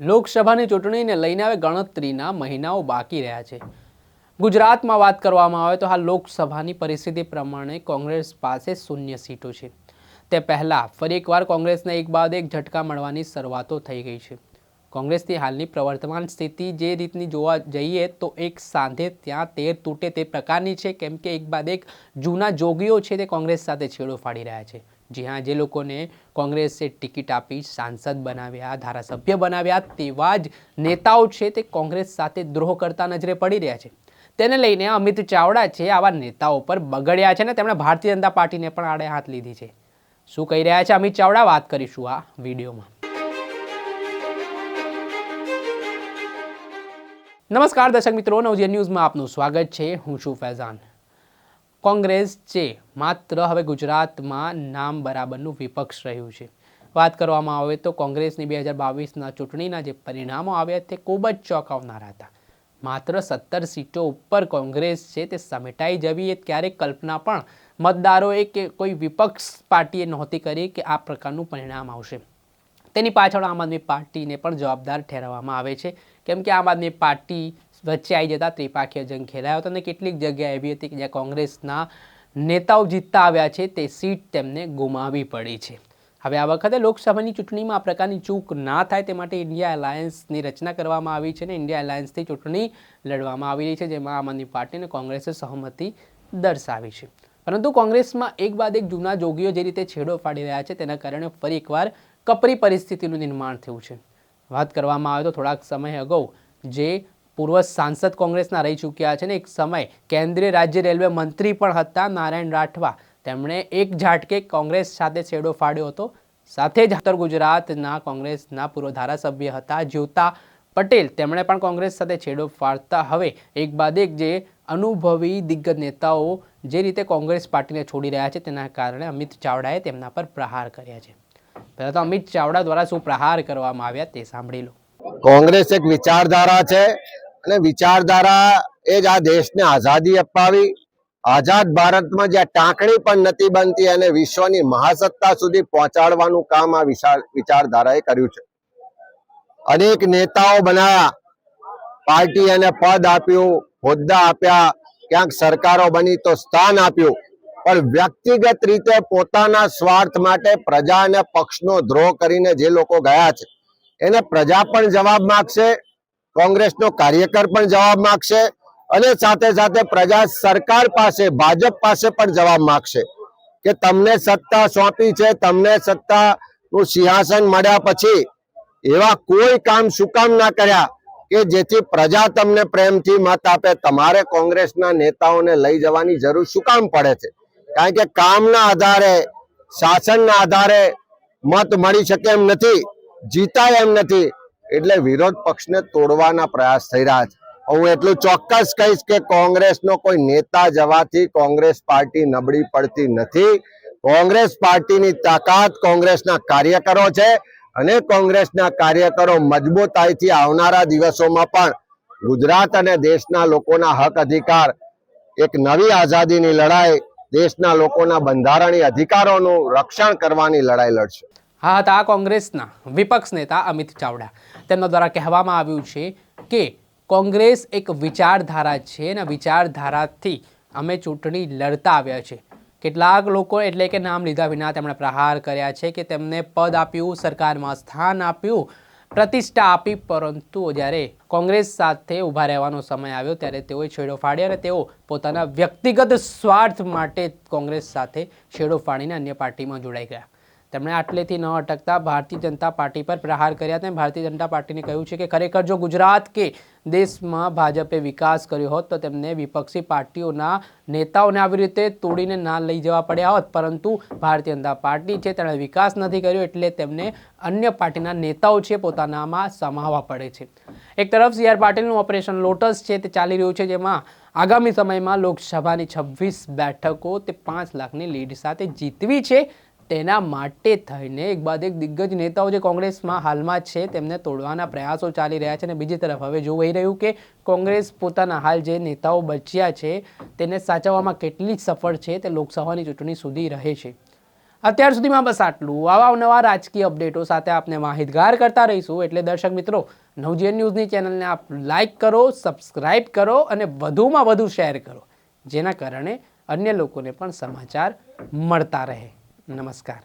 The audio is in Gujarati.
લોકસભાની ચૂંટણીને લઈને હવે ગણતરીના મહિનાઓ બાકી રહ્યા છે. ગુજરાતમાં વાત કરવામાં આવે તો હાલ લોકસભાની પરિસ્થિતિ પ્રમાણે કોંગ્રેસ પાસે શૂન્ય સીટો છે. તે પહેલાં ફરી એકવાર કોંગ્રેસને એક બાદ એક ઝટકા મળવાની શરૂઆતો થઈ ગઈ છે. કોંગ્રેસની હાલની પ્રવર્તમાન સ્થિતિ જે રીતની જોવા જઈએ તો એક સાંધે ત્યાં તેર તૂટે તે પ્રકારની છે, કેમ કે એક બાદ એક જૂના જોગીઓ છે તે કોંગ્રેસ સાથે છેડો ફાડી રહ્યા છે. જી હા, જે લોકોને કોંગ્રેસે ટિકિટ આપી, સાંસદ બનાવ્યા, ધારાસભ્ય બનાવ્યા, તેવા જ નેતાઓ છે તે કોંગ્રેસ સાથે દ્રોહ કરતા નજરે પડી રહ્યા છે. તેને લઈને અમિત ચાવડા છે આવા નેતાઓ પર બગડ્યા છે ને તેમણે ભારતીય જનતા પાર્ટીને પણ આડે હાથ લીધી છે. શું કહી રહ્યા છે અમિત ચાવડા? વાત કરીશું આ વિડીયોમાં. નમસ્કાર દર્શક મિત્રો, નવજીવન ન્યૂઝમાં આપનું સ્વાગત છે. હું છું ફૈઝાન. કોંગ્રેસ છે, માત્ર હવે ગુજરાતમાં નામ બરાબરનું વિપક્ષ રહ્યું છે. વાત કરવામાં આવે તો કોંગ્રેસની બે હજાર બાવીસના ચૂંટણીના જે પરિણામો આવ્યા તે ખૂબ જ ચોંકાવનારા હતા. માત્ર સત્તર સીટો ઉપર કોંગ્રેસ છે તે સમેટાઈ જવી એ ક્યારેક કલ્પના પણ મતદારોએ કે કોઈ વિપક્ષ પાર્ટીએ નહોતી કરી કે આ પ્રકારનું પરિણામ આવશે. તેની પાછળ આમ આદમી પાર્ટીને પણ જવાબદાર ઠેરવવામાં આવે છે. કેમ કે આમ આદમી પાર્ટી વચ્ચે આવી જતા ત્રિપાખીય જંગ ખેલાયો હતો અને કેટલીક જગ્યા એવી હતી કે જ્યાં કોંગ્રેસના નેતાઓ જીતતા આવ્યા છે તે સીટ તેમને ગુમાવી પડી છે. હવે આ વખતે લોકસભાની ચૂંટણીમાં આ પ્રકારની ચૂક ના થાય તે માટે ઇન્ડિયા એલાયન્સની રચના કરવામાં આવી છે અને ઇન્ડિયા એલાયન્સથી ચૂંટણી લડવામાં આવી રહી છે, જેમાં આમ આદમી પાર્ટી અને કોંગ્રેસે સહમતિ દર્શાવી છે. પરંતુ કોંગ્રેસમાં એક બાદ એક જૂના જોગીઓ જે રીતે છેડો ફાડી રહ્યા છે, તેના કારણે ફરી એકવાર કપરી પરિસ્થિતિનું નિર્માણ થયું છે. વાત કરવામાં આવે તો થોડાક સમય અગાઉ જે પૂર્વ સાંસદ કોંગ્રેસના રહી ચૂક્યા છે ને એક સમય કેન્દ્રીય રાજ્ય રેલવે મંત્રી પણ હતા નારાયણ રાઠવા. તેમણે એક ઝાટકે કોંગ્રેસ સાથે છેડો ફાડ્યો હતો. સાથે જ ઉત્તર ગુજરાતના કોંગ્રેસના પૂર્વ ધારાસભ્ય હતા જ્યોતા પટેલ. તેમણે પણ કોંગ્રેસ સાથે છેડો ફાડતા હવે એક બાદ એક જે અનુભવી દિગ્ગજ નેતાઓ જે રીતે કોંગ્રેસ પાર્ટીને છોડી રહ્યા છે તેના કારણે અમિત ચાવડાએ તેમના પર પ્રહાર કર્યા છે. પહેલાં તો અમિત ચાવડા દ્વારા શું પ્રહાર કરવામાં આવ્યા તે સાંભળી લો. કોંગ્રેસ એક વિચારધારા છે અને વિચારધારા એ જ આ દેશને આઝાદી અપાવી. આઝાદ ભારતમાં જ્યાં ટાંકણી પણ નથી બનતી અને વિશ્વની મહાસત્તા સુધી પહોંચાડવાનું કામ આ વિચારધારાએ કર્યું છે. અનેક નેતાઓ બનાવ્યા પાર્ટી અને પદ આપ્યું, હોદ્દા આપ્યા. ક્યાંક સરકારો બની તો સ્થાન આપ્યું. પણ વ્યક્તિગત રીતે પોતાના સ્વાર્થ માટે પ્રજા અને પક્ષનો દ્રોહ કરીને જે લોકો ગયા છે, એને પ્રજા પણ જવાબ માંગશે, કોંગ્રેસનો કાર્યકર પણ જવાબ માંગશે અને સાથે સાથે પ્રજા સરકાર પાસે, ભાજપ પાસે પણ જવાબ માંગશે કે તમને સત્તા સોંપી છે, તમને સત્તાનું સિંહાસન મળ્યા પછી એવા કોઈ કામ શું કામ ના કર્યા કે જેથી પ્રજા તમને પ્રેમથી મત આપે, તમારે કોંગ્રેસના નેતાઓને લઈ જવાની જરૂર શું કામ પડે છે. કારણ કે કામના આધારે, શાસનના આધારે મત મળી શકે એમ નથી, જીતાય એમ નથી, એટલે વિરોધ પક્ષને તોડવાના પ્રયાસ થઈ રહ્યા છે. હું એટલું ચોક્કસ કહીશ કે કોંગ્રેસનો કોઈ નેતા જવાથી કોંગ્રેસ પાર્ટી નબળી પડતી નથી. કોંગ્રેસ પાર્ટીની તાકાત કોંગ્રેસના કાર્યકરો છે અને કોંગ્રેસના કાર્યકરો મજબૂતાઈથી આવનારા દિવસોમાં પણ ગુજરાત અને દેશના લોકોના હક અધિકાર, એક નવી આઝાદીની લડાઈ દેશના લોકોના બંધારણીય અધિકારોનું રક્ષણ કરવાની લડાઈ લડશે. હા હતા કોંગ્રેસના વિપક્ષ નેતા અમિત ચાવડા. તેમના દ્વારા કહેવામાં આવ્યું છે કે કોંગ્રેસ એક વિચારધારા છે અને વિચારધારાથી અમે ચૂંટણી લડતા આવ્યા છે. કેટલાક લોકો એટલે કે નામ લીધા વિના તેમણે પ્રહાર કર્યા છે કે તેમને પદ આપ્યું, સરકારમાં સ્થાન આપ્યું પ્રતિષ્ઠા આપી, પરંતુ જ્યારે કોંગ્રેસ સાથે ઊભા રહેવાનો સમય આવ્યો, ત્યારે તેઓએ છેડો ફાડ્યો અને તેઓ પોતાના વ્યક્તિગત સ્વાર્થ માટે કોંગ્રેસ સાથે છેડો ફાડીને અન્ય પાર્ટીમાં જોડાઈ ગયા. તેમણે આટલેથી ન અટકતા ભારતીય જનતા પાર્ટી પર પ્રહાર કર્યા. હતા ભારતીય જનતા પાર્ટીને કહ્યું છે કે ખરેખર જો ગુજરાત કે દેશમાં ભાજપે વિકાસ કર્યો હોત, તો તેમને વિપક્ષી પાર્ટીઓના નેતાઓને આવી રીતે તોડીને ના લઈ જવા પડ્યા હોત. પરંતુ ભારતીય જનતા પાર્ટી છે, તેણે વિકાસ નથી કર્યો, એટલે તેમને અન્ય પાર્ટીના નેતાઓ છે, પોતાનામાં સમાવવા પડે છે. એક તરફ સી આર પાટીલનું ઓપરેશન લોટસ છે, તે ચાલી રહ્યું છે, જેમાં આગામી સમયમાં લોકસભાની છવ્વીસ બેઠકો તે પાંચ લાખની લીડ સાથે જીતવી છે. તેના માટે થઈને એક બાદ એક દિગ્ગજ નેતાઓ જે કોંગ્રેસમાં હાલમાં છે, તેમને તોડવાના પ્રયાસો ચાલી રહ્યા છે અને બીજી તરફ હવે જોવાઈ રહ્યું કે કોંગ્રેસ પોતાના હાલ જે નેતાઓ બચ્યા છે, તેને સાચવવામાં કેટલી સફળ છે તે લોકસભાની ચૂંટણી સુધી રહે છે. અત્યાર સુધીમાં બસ આટલું. આવા અવનવા રાજકીય અપડેટો સાથે આપને માહિતગાર કરતા રહીશું. એટલે દર્શક મિત્રો, નવજીવન ન્યૂઝની ચેનલને આપ લાઇક કરો, સબસ્ક્રાઇબ કરો અને વધુમાં વધુ શેર કરો. જેના કારણે અન્ય લોકોને પણ સમાચાર મળતા રહે. નમસ્કાર.